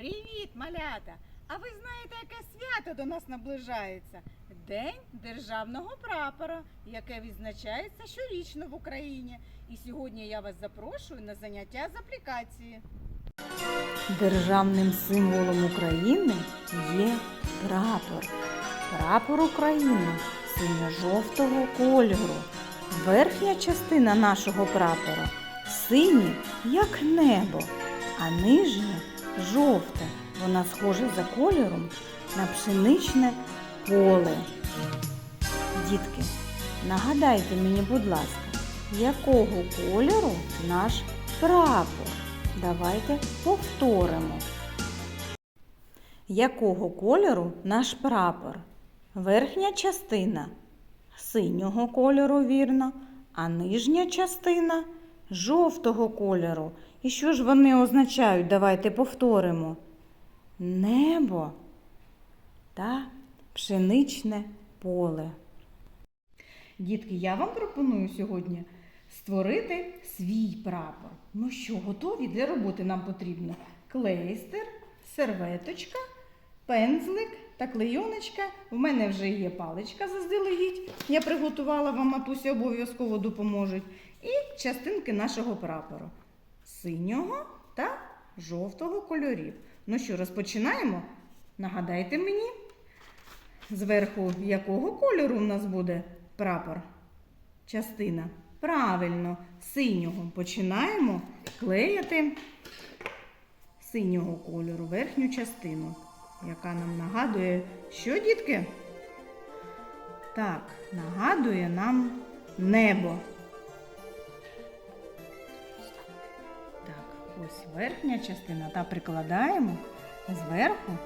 Привіт, малята! А ви знаєте, яке свято до нас наближається? День державного прапора, яке відзначається щорічно в Україні. І сьогодні я вас запрошую на заняття з аплікації. Державним символом України є прапор. Прапор України синьо-жовтого кольору. Верхня частина нашого прапора синє, як небо, а нижня жовте. Вона схожа за кольором на пшеничне поле. Дітки, нагадайте мені, будь ласка, якого кольору наш прапор? Давайте повторимо. Якого кольору наш прапор? Верхня частина синього кольору, вірно, а нижня частина жовтого кольору. І що ж вони означають? Давайте повторимо. Небо та пшеничне поле. Дітки, я вам пропоную сьогодні створити свій прапор. Ну що, готові для роботи нам потрібно клейстер, серветочка, пензлик та клейоночка. В мене вже є паличка заздалегідь. Я приготувала вам матусі обов'язково допоможуть. І частинки нашого прапору синього та жовтого кольорів. Ну що, розпочинаємо? Нагадайте мені, зверху якого кольору у нас буде прапор? Частина. Правильно, синього. Починаємо клеїти синього кольору верхню частину, яка нам нагадує, що, дітки? Так, нагадує нам небо. Ось верхня частина та прикладаємо зверху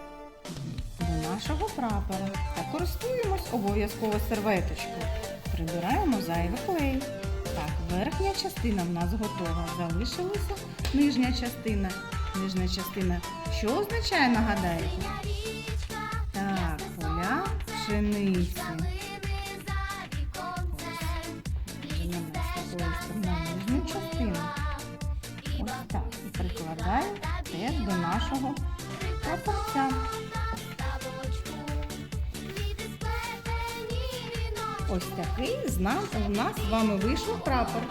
до нашого прапора та користуємось обов'язково серветочкою. Прибираємо зайвий клей. Так, верхня частина в нас готова. Залишилася нижня частина. Нижня частина. Що означає, нагадаєте? Так, поля пшениці. Такої сторони нижню теж до нашого прапорця. Ось такий з нас, у нас з вами вийшов прапор.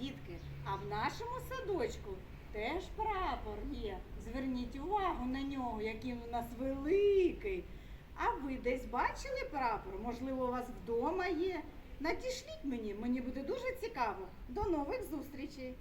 Дітки, а в нашому садочку теж прапор є. Зверніть увагу на нього, який у нас великий. А ви десь бачили прапор? Можливо, у вас вдома є. Надішліть мені, мені буде дуже цікаво. До нових зустрічей!